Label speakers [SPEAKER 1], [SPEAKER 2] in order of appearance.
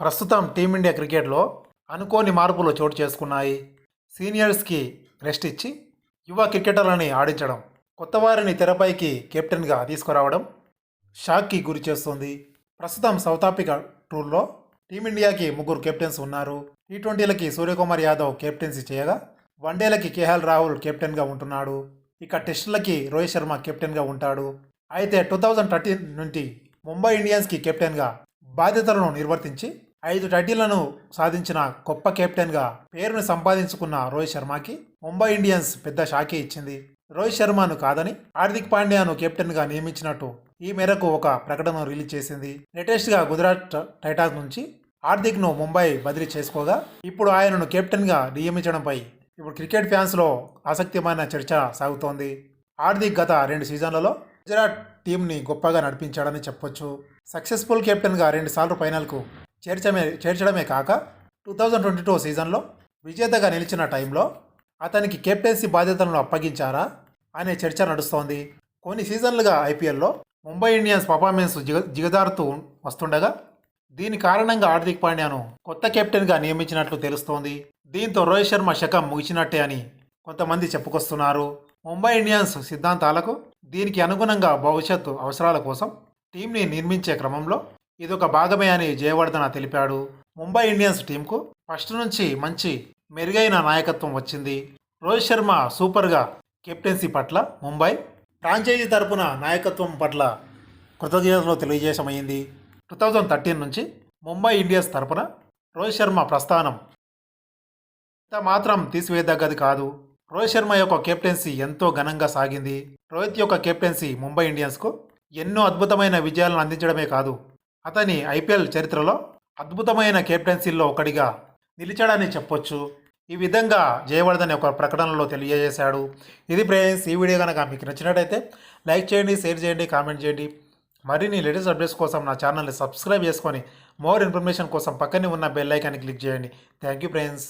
[SPEAKER 1] ప్రస్తుతం టీమిండియా క్రికెట్లో అనుకోని మార్పులు చోటు చేసుకున్నాయి. సీనియర్స్కి రెస్ట్ ఇచ్చి యువ క్రికెటర్లని ఆడించడం కొత్త వారిని తెరపైకి కెప్టెన్గా తీసుకురావడం షాక్కి గురి చేస్తుంది. ప్రస్తుతం సౌత్ ఆఫ్రికా టూర్లో టీమిండియాకి ముగ్గురు కెప్టెన్స్ ఉన్నారు. టీ ట్వంటీలకి సూర్యకుమార్ యాదవ్ కెప్టెన్సీ చేయగా వన్డేలకి కేఎల్ రాహుల్ కెప్టెన్గా ఉంటున్నాడు. ఇక టెస్టులకి రోహిత్ శర్మ కెప్టెన్గా ఉంటాడు. అయితే టూ థౌజండ్ థర్టీన్ నుండి ముంబై ఇండియన్స్కి కెప్టెన్గా బాధ్యతలను నిర్వర్తించి ఐదు టైటిళ్ళను సాధించిన గొప్ప కెప్టెన్గా పేరును సంపాదించుకున్న రోహిత్ శర్మకి ముంబై ఇండియన్స్ పెద్ద షాకే ఇచ్చింది. రోహిత్ శర్మను కాదని హార్దిక్ పాండ్యాను కెప్టెన్గా నియమించినట్టు ఈ మేరకు ఒక ప్రకటన రిలీజ్ చేసింది. లేటెస్ట్గా గుజరాత్ టైటాన్స్ నుంచి హార్దిక్ను ముంబై బదిలీ చేసుకోగా ఇప్పుడు ఆయనను కెప్టెన్గా నియమించడంపై ఇప్పుడు క్రికెట్ ఫ్యాన్స్లో ఆసక్తిమైన చర్చ సాగుతోంది. హార్దిక్ గత రెండు సీజన్లలో గుజరాత్ టీంని గొప్పగా నడిపించాడని చెప్పొచ్చు. సక్సెస్ఫుల్ కెప్టెన్గా రెండు సార్లు ఫైనల్కు చేర్చమే చేర్చడమే కాక టూ థౌజండ్ ట్వంటీ టూ సీజన్లో విజేతగా నిలిచిన టైంలో అతనికి కెప్టెన్సీ బాధ్యతలను అప్పగించారా అనే చర్చ నడుస్తోంది. కొన్ని సీజన్లుగా ఐపీఎల్లో ముంబై ఇండియన్స్ పర్ఫార్మెన్స్ జిగ జిగదారుతూ వస్తుండగా దీని కారణంగా హార్దిక్ పాండ్యాను కొత్త కెప్టెన్గా నియమించినట్లు తెలుస్తోంది. దీంతో రోహిత్ శర్మ శకం ముగిసినట్టే అని కొంతమంది చెప్పుకొస్తున్నారు. ముంబై ఇండియన్స్ సిద్ధాంతాలకు దీనికి అనుగుణంగా భవిష్యత్తు అవసరాల కోసం టీంని నిర్మించే క్రమంలో ఇదొక భాగమే అని జయవర్ధన తెలిపాడు. ముంబై ఇండియన్స్ టీంకు ఫస్ట్ నుంచి మంచి మెరుగైన నాయకత్వం వచ్చింది. రోహిత్ శర్మ సూపర్గా కెప్టెన్సీ పట్ల ముంబై ఫ్రాంచైజీ తరపున నాయకత్వం పట్ల కృతజ్ఞతలు తెలియజేసమైంది టూ థౌజండ్ థర్టీన్ నుంచి ముంబై ఇండియన్స్ తరపున రోహిత్ శర్మ ప్రస్థానం. ఇంత మాత్రం తీసివేయదగ్గది కాదు. రోహిత్ శర్మ యొక్క కెప్టెన్సీ ఎంతో ఘనంగా సాగింది. రోహిత్ యొక్క కెప్టెన్సీ ముంబై ఇండియన్స్కు ఎన్నో అద్భుతమైన విజయాలను అందించడమే కాదు. అతని ఐపీఎల్ చరిత్రలో అద్భుతమైన కెప్టెన్సీల్లో ఒకటిగా నిలిచాడని చెప్పొచ్చు. ఈ విధంగా జయవర్ధన్ ఒక ప్రకటనలో తెలియజేశాడు. ఇది ఫ్రెండ్స్ ఈ వీడియో కనుక మీకు నచ్చినట్టయితే లైక్ చేయండి షేర్ చేయండి కామెంట్ చేయండి. మరిన్ని లేటెస్ట్ అప్డేట్స్ కోసం నా ఛానల్ని సబ్స్క్రైబ్ చేసుకొని మోర్ ఇన్ఫర్మేషన్ కోసం పక్కనే ఉన్న బెల్ ఐకాన్ని క్లిక్ చేయండి. Thank you friends.